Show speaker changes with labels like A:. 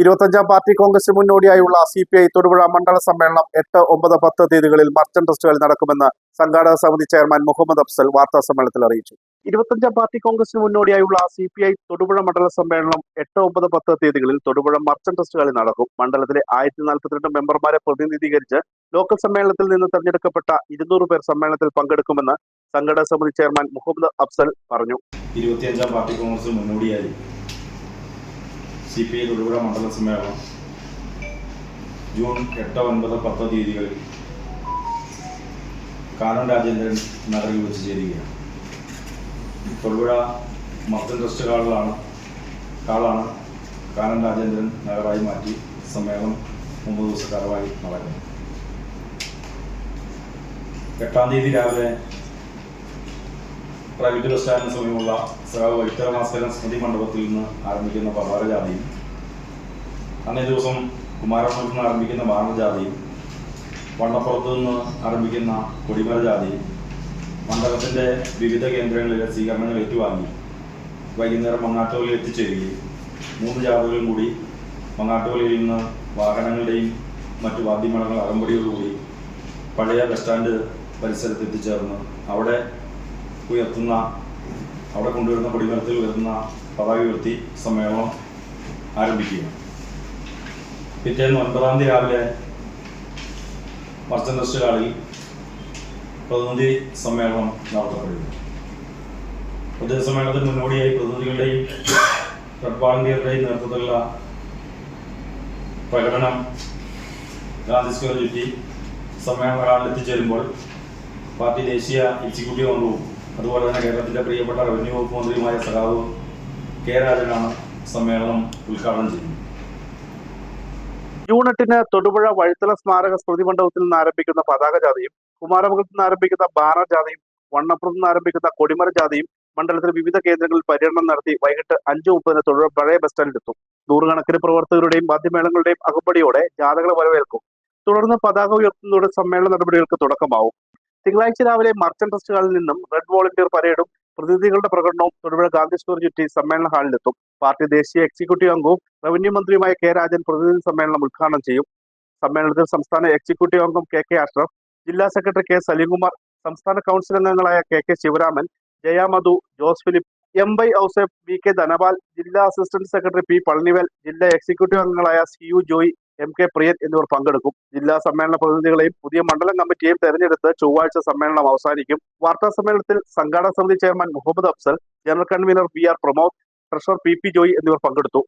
A: ഇരുപത്തഞ്ചാം പാർട്ടി കോൺഗ്രസ് മുന്നോടിയായുള്ള C P I Thodupuzha മണ്ഡല സമ്മേളനം എട്ട് ഒമ്പത് പത്ത് തീയതികളിൽ മർച്ചന്റ് ട്രസ്റ്റുകളിൽ നടക്കുമെന്ന് സംഘാടക സമിതി ചെയർമാൻ മുഹമ്മദ് അഫ്സൽ വാർത്താ സമ്മേളനത്തിൽ അറിയിച്ചു. ഇരുപത്തഞ്ചാം പാർട്ടി കോൺഗ്രസിന് മുന്നോടിയായുള്ള സി പി ഐ തൊടുപുഴ മണ്ഡല സമ്മേളനം എട്ട് ഒമ്പത് പത്ത് തീയതികളിൽ തൊടുപുഴ മർച്ചന്റ് ട്രസ്റ്റുകളിൽ നടക്കും. മണ്ഡലത്തിലെ ആയിരത്തി നാൽപ്പത്തിരണ്ട് മെമ്പർമാരെ പ്രതിനിധീകരിച്ച് ലോക്കൽ സമ്മേളനത്തിൽ നിന്ന് തെരഞ്ഞെടുക്കപ്പെട്ട ഇരുന്നൂറ് പേർ സമ്മേളനത്തിൽ പങ്കെടുക്കുമെന്ന് സംഘടക സമിതി ചെയർമാൻ മുഹമ്മദ് അഫ്സൽ പറഞ്ഞു.
B: ഇരുപത്തിയഞ്ചാം പാർട്ടി കോൺഗ്രസ് മുന്നോടിയായി. സി പി ഐ തൊടുപുഴ മണ്ഡല സമ്മേളനം ജൂൺ എട്ട് ഒൻപത് പത്ത് തീയതികളിൽ കാനം രാജേന്ദ്രൻ നഗറിൽ വെച്ച് ചേരുകയാണ്. തൊടുപുഴ മർത്തൻ ട്രസ്റ്റ് ഹാളിലാണ് ഹാളാണ് കാനം രാജേന്ദ്രൻ നഗറായി മാറ്റി സമ്മേളനം മൂന്ന് ദിവസക്കാലമായി നടക്കുന്നത്. എട്ടാം തീയതി രാവിലെ പ്രൈവറ്റ് ബസ് സ്റ്റാൻഡിന് സമീപമുള്ള സഹാവ് വൈത്തര ഭാസ്കരൻ സ്മൃതി മണ്ഡപത്തിൽ നിന്ന് ആരംഭിക്കുന്ന പവാരജാഥയും അന്നേ ദിവസം കുമാരമംഗലത്ത് നിന്ന് ആരംഭിക്കുന്ന ബാണജാഥയും വണ്ണപ്പുറത്ത് നിന്ന് ആരംഭിക്കുന്ന കൊടിമര ജാതിയും മണ്ഡലത്തിന്റെ വിവിധ കേന്ദ്രങ്ങളിലെ സ്വീകരണങ്ങൾ ഏറ്റുവാങ്ങി വൈകുന്നേരം മങ്ങാട്ടുകളിൽ എത്തിച്ചേരുകയും മൂന്ന് ജാഥകളും കൂടി മങ്ങാട്ടുകളിൽ നിന്ന് വാഹനങ്ങളുടെയും മറ്റു വാദ്യമേളങ്ങൾ അകമ്പടിയോടുകൂടി പഴയ ബസ് സ്റ്റാൻഡ് പരിസരത്ത് എത്തിച്ചേർന്ന് അവിടെ ഉയർത്തുന്ന അവിടെ കൊണ്ടുവരുന്ന കൊടിമരത്തിൽ ഉയർത്തുന്ന പതാക ഉയർത്തി സമ്മേളനം ആരംഭിക്കുക. പിറ്റേന്ന് ഒൻപതാം തീയതി രാവിലെ മർച്ചൻഡസ്റ്റ് ഹാളിൽ പ്രതിനിധി സമ്മേളനം നടത്തപ്പെടുന്നു. പ്രതിനിധി സമ്മേളനത്തിന് മുന്നോടിയായി പ്രതിനിധികളുടെയും റെഡ് വാളണ്ടിയറുടെയും നേതൃത്വത്തിലുള്ള പ്രകടനം ഗാന്ധി സ്ക്വയർ ചുറ്റി സമ്മേളന ഹാളിൽ എത്തിച്ചേരുമ്പോൾ പാർട്ടി ദേശീയ എക്സിക്യൂട്ടീവ് അംഗവും അതുപോലെ തന്നെ കേരളത്തിന്റെ പ്രിയപ്പെട്ട റവന്യൂ വകുപ്പ് മന്ത്രിയുമായ സഖാവ് കെ രാജനാണ് സമ്മേളനം ഉദ്ഘാടനം ചെയ്യുന്നത്.
A: യൂണിറ്റിന് തൊടുപുഴ വഴുത്തല സ്മാരക സ്മൃതി മണ്ഡപത്തിൽ നിന്ന് ആരംഭിക്കുന്ന പതാക ജാഥയും കുമാരമംഗലത്ത് നിന്ന് ആരംഭിക്കുന്ന ബാനർ ജാഥയും വണ്ണപ്പുറത്ത് നിന്ന് ആരംഭിക്കുന്ന കൊടിമര ജാഥയും മണ്ഡലത്തിലെ വിവിധ കേന്ദ്രങ്ങളിൽ പര്യടനം നടത്തി വൈകിട്ട് അഞ്ചു മുപ്പതിന് തൊടുപുഴ പഴയ ബസ് സ്റ്റാൻഡിലെത്തും നൂറുകണക്കിന് പ്രവർത്തകരുടെയും മാധ്യമേളങ്ങളുടെയും അകമ്പടിയോടെ ജാഥകളെ വരവേൽക്കും. തുടർന്ന് പതാക ഉയർത്തുന്നതോടെ സമ്മേളന നടപടികൾക്ക് തുടക്കമാവും. തിങ്കളാഴ്ച രാവിലെ മർച്ചന്റ് ട്രസ്റ്റ് ഹാളിൽ നിന്നും റെഡ് വോളണ്ടിയർ പരേഡും പ്രതിനിധികളുടെ പ്രകടനവും തൊടുപുഴ ഗാന്ധി സ്റ്റോർ ചുറ്റി സമ്മേളന ഹാളിലെത്തും. പാർട്ടി ദേശീയ എക്സിക്യൂട്ടീവ് അംഗവും റവന്യൂ മന്ത്രിയുമായ കെ രാജൻ പ്രതിനിധി സമ്മേളനം ഉദ്ഘാടനം ചെയ്യും. സമ്മേളനത്തിൽ സംസ്ഥാന എക്സിക്യൂട്ടീവ് അംഗം കെ കെ അഷ്റഫ് ജില്ലാ സെക്രട്ടറി കെ സലീംകുമാർ സംസ്ഥാന കൗൺസിൽ അംഗങ്ങളായ K K Sivaraman Jayamadhu Jose Philip M Y Ouseph V K Dhanapal ജില്ലാ അസിസ്റ്റന്റ് സെക്രട്ടറി പി പളനിവേൽ ജില്ലാ എക്സിക്യൂട്ടീവ് അംഗങ്ങളായ C U Joy M K Priyan എന്നിവർ പങ്കെടുക്കും. ജില്ലാ സമ്മേളന പ്രതിനിധികളെയും പുതിയ മണ്ഡലം കമ്മിറ്റിയെയും തെരഞ്ഞെടുത്ത് ചൊവ്വാഴ്ച സമ്മേളനം അവസാനിക്കും. വാർത്താ സമ്മേളനത്തിൽ സംഘാടക സമിതി chairman Muhammad Afsal general convener B R Pramod treasurer P P Joy എന്നിവർ പങ്കെടുത്തു.